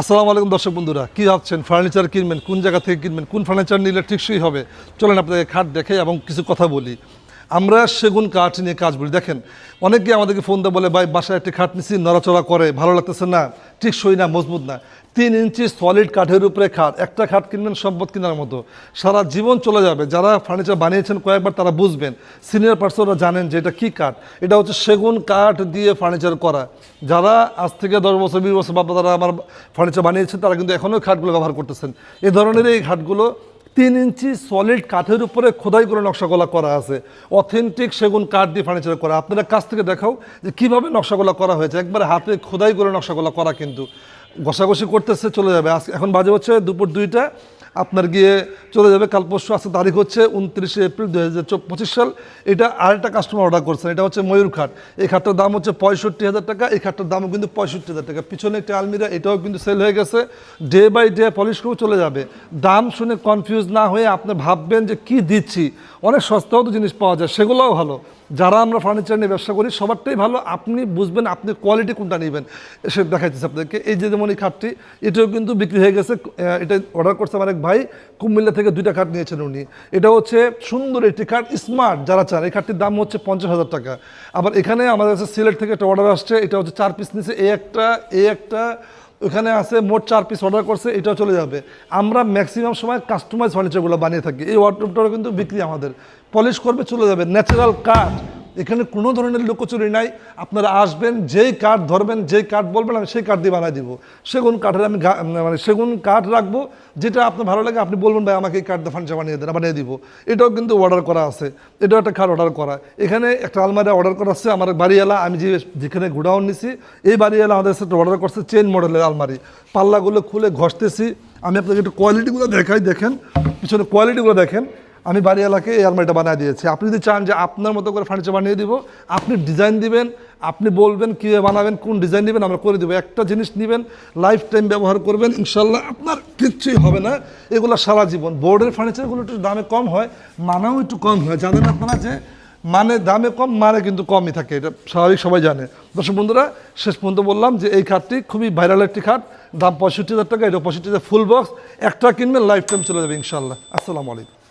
আসসালামু আলাইকুম দর্শক বন্ধুরা, কী ভাবছেন? ফার্নিচার কিনবেন, কোন জায়গা থেকে কিনবেন, কোন ফার্নিচার নিলে ঠিকসই হবে? চলেন আপনাকে খাট দেখে এবং কিছু কথা বলি। আমরা সেগুন কাঠ নিয়ে কাজ বলি দেখেন, অনেকে আমাদেরকে ফোন দিয়ে বলে, ভাই, বাসায় একটি খাট নিচ্ছি নড়াচড়া করে, ভালো লাগতেছে না টিকসই না, মজবুত না। তিন ইঞ্চি সলিড কাঠের উপরে খাট, একটা খাট কিনবেন, সম্পদ কেনার মতো। সারা জীবন চলে যাবে। যারা ফার্নিচার বানিয়েছেন, কয়েকবার তারা বুঝবেন সিনিয়র পার্সনরা জানেন যে এটা কী কাঠ। এটা হচ্ছে সেগুন কাঠ দিয়ে ফার্নিচার করা। যারা আজ থেকে দশ বছর, বিশ বছর বাবা তারা আমার ফার্নিচার বানিয়েছেন, তারা কিন্তু এখনও খাটগুলো ব্যবহার করতেছেন। এ ধরনের এই খাটগুলো তিন ইঞ্চি সলিড কাঠের উপরে খোদাই করে নকশাগোলা করা আছে। অথেন্টিক সেগুন কাঠ দিয়ে ফার্নিচার করা। আপনারা কাছ থেকে দেখাও যে কীভাবে নকশাগোলা করা হয়েছে। একবার হাতে খোদাই করে নকশাগোলা করা কিন্তু। ঘষাঘষি করতেছে, চলে যাবে। আজ এখন বাজে হচ্ছে দুপুর দুইটা। আপনার গিয়ে চলে যাবে। কাল পরশু আজকে তারিখ হচ্ছে উনত্রিশে এপ্রিল দু হাজার পঁচিশ সাল। এটা আরেকটা কাস্টমার অর্ডার করছেন। এটা হচ্ছে ময়ূর খাট। এই খাটটার দাম হচ্ছে পঁয়ষট্টি হাজার টাকা। এই খাটটার দামও কিন্তু পঁয়ষট্টি হাজার টাকা। পিছনে একটা আলমিরা, এটাও কিন্তু সেল হয়ে গেছে। ডে বাই ডে পলিশ করে চলে যাবে। দাম শুনে কনফিউজ না হয়ে আপনি ভাববেন যে কি দিচ্ছি? অনেক সস্তাও তো জিনিস পাওয়া যায়, সেগুলোও ভালো। যারা আমরা ফার্নিচার নিয়ে ব্যবসা করি, সবারটাই ভালো। আপনি বুঝবেন আপনি কোয়ালিটি কোনটা নেবেন। সে দেখাচ্ছি আপনাদেরকে। এই যে যেমন এই খাটটি, এটাও কিন্তু বিক্রি হয়ে গেছে। এটা অর্ডার করছে আমার এক ভাই কুমিল্লা থেকে দুইটা খাট নিয়েছেন উনি। এটা হচ্ছে সুন্দর একটি খাট স্মার্ট যারা চান, এই খাটটির দাম হচ্ছে পঞ্চাশ হাজার টাকা। আবার এখানে আমাদের কাছে সিলেট থেকে একটা অর্ডার আসছে, এটা হচ্ছে চার পিস নিচে, এই একটা এই একটা, ওখানে আছে মোট চার পিস অর্ডার করছে, এটাও চলে যাবে। আমরা ম্যাক্সিমাম সময় কাস্টমাইজ ফার্নিচারগুলো বানিয়ে থাকি। এই ওয়ার্ডরোবটাও কিন্তু বিক্রি আমাদের। পলিশ করবে, চলে যাবে। ন্যাচারাল কাঠ এখানে কোনো ধরনের লুকোচুরি নাই। আপনারা আসবেন, যেই কাঠ ধরবেন, যেই কাঠ বলবেন, আমি সেই কাঠ দিয়ে বানাই দিব। সেগুন কাঠের আমি মানে সেগুন কাঠ রাখব, যেটা আপনার ভালো লাগে, আপনি বলবেন, ভাই, আমাকে এই কাঠ দিয়ে ফার্নিচার বানিয়ে দেন, বানিয়ে দিব। এটাও কিন্তু অর্ডার করা আছে। এটাও একটা খাট অর্ডার করা। এখানে একটা আলমারি অর্ডার করা আছে, আমার বাড়িওয়ালা, আমি যে যেখানে গোডাউন নিছি, এই বাড়িওয়ালা আমাদের সাথে অর্ডার করছে চেন মডেলের আলমারি। পাল্লাগুলো খুলে ঘষতেছি। আমি আপনাকে একটু কোয়ালিটিগুলো দেখাই, দেখেন, পিছনে কোয়ালিটিগুলো দেখেন। আমি বাড়িওয়ালাকে এই আলমারিটা বানিয়ে দিয়েছি। আপনি যদি চান যে আপনার মতো করে ফার্নিচার বানিয়ে দিব, আপনি ডিজাইন দিবেন, আপনি বলবেন কীভাবে বানাবেন, কোন ডিজাইন দিবেন, আমরা করে দেবো। একটা জিনিস নেবেন লাইফ টাইম ব্যবহার করবেন ইনশাল্লাহ আপনার কিচ্ছুই হবে না। এগুলো সারা জীবন। বোর্ডের ফার্নিচারগুলো একটু দামে কম হয়, মানাও একটু কম হয়। জানেন আপনারা যে মানে দামে কম মানে কিন্তু কমই থাকে। এটা স্বাভাবিক, সবাই জানে। দর্শক বন্ধুরা, শেষ পর্যন্ত বললাম যে এই খাটটি খুবই ভাইরাল একটি খাট। দাম পঁয়ষট্টি হাজার টাকা, এটা পঁয়ষট্টি হাজার ফুল বক্স একটা কিনবেন লাইফ টাইম চলে যাবে ইনশাল্লাহ আসসালামু আলাইকুম।